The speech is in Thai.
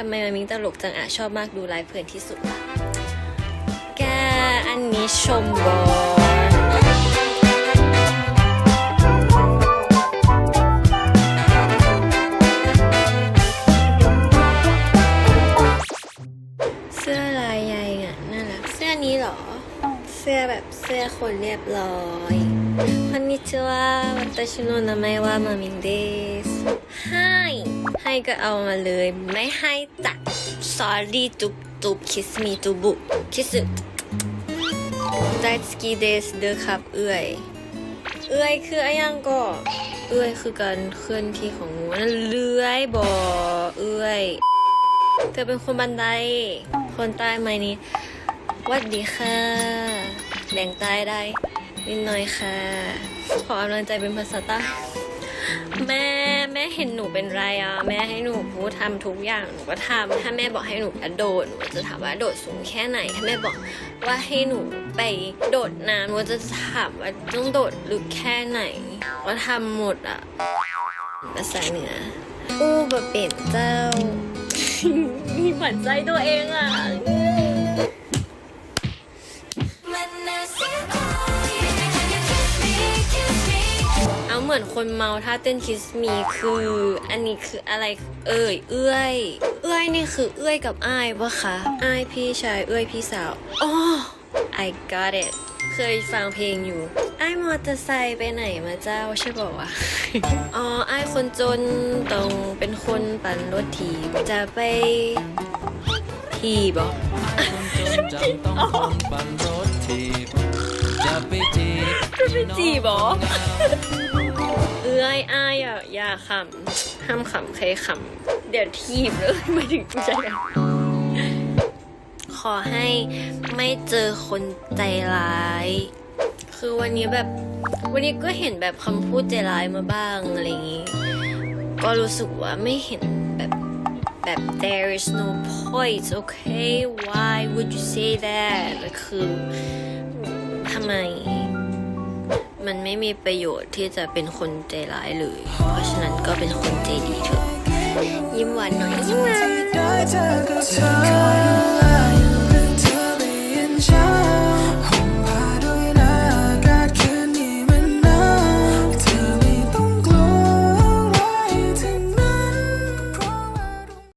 ทำไมมามิงตลกจังอะชอบมากดูไลฟ์เพื่อนที่สุดละแกอันนี้ชมบอ สื้อแบบเสื้อคนเรียบร้อยこんにちは私の名前はมามิงเดสให้ให้ก็เอามาเลย ไม่ให้จ้ะ sorry ตุบตุบ kiss me ตุบุ kiss 大好きですเด้อครับ เอื้อย เอื้อยคืออะไรยังก็ เอื้อยคือการเคลื่อนที่ของงูนั่นเลื้อยบ่เอื้อย เธอเป็นคนบันได คนใต้ไหมนี้ห วัดดีค่ะ แบ่งใต้ได้ นิดหน่อยค่ะ ขอกำลังใจเป็นภาษาใต้แม่แม่เห็นหนูเป็นไรอะ แม่ให้หนูพูดทำทุกอย่างหนูก็ทำถ้าแม่บอกให้หนูกระโดดหนูจะถามว่าโดดสูงแค่ไหน ถ้าแม่บอกว่าให้หนูไปโดดน้ำหนูจะถามว่าต้องโดดลึกแค่ไหนก็ทำหมดอะภาษาเหนืออู้บะเป็นเจ้ามีหมันใจตัวเองอะ มือนคนเมาถ้าเต้นคิสมีคือ อันนี้คืออะไรเอ่ยเอื้อย เอื้อยนี่คือเอื้อยกับอ้ายปะคะอ้ายพี่ชายเอื้อยพี่สาวอ๋อ I got it เคยฟังเพลงอยู่ ไอ้ายมอเตอร์ไซค์ไปไหนมาเจ้าใช่บอกว่าอ๋อ ไอ้ายคนจนต้องเป็นคนปั่นรถถีบจะไปทีบอคนจนจำต้องคนปั่นรถถีบจะไปจีบจะไปจีบเหรอ เอ้ยอ้ายอะอย่าขำห้ามขำใครขำเดี๋ยวทีบเลยไม่ถึงผู้ชายขอให้ไม่เจอคนใจร้าย คือวันนี้แบบวันนี้ก็เห็นแบบคำพูดใจร้ายมาบ้างอะไรอย่างงี้ ก็รู้สึกว่าไม่เห็นแบบแบบ there is no point okay why would you say that คือทำไม มันไม่มีประโยชน์ที่จะเป็นคนใจร้ายเลย เพราะฉะนั้นก็เป็นคนใจดีเถอะ ยิ้มหวานหน่อยยิ้มหวาน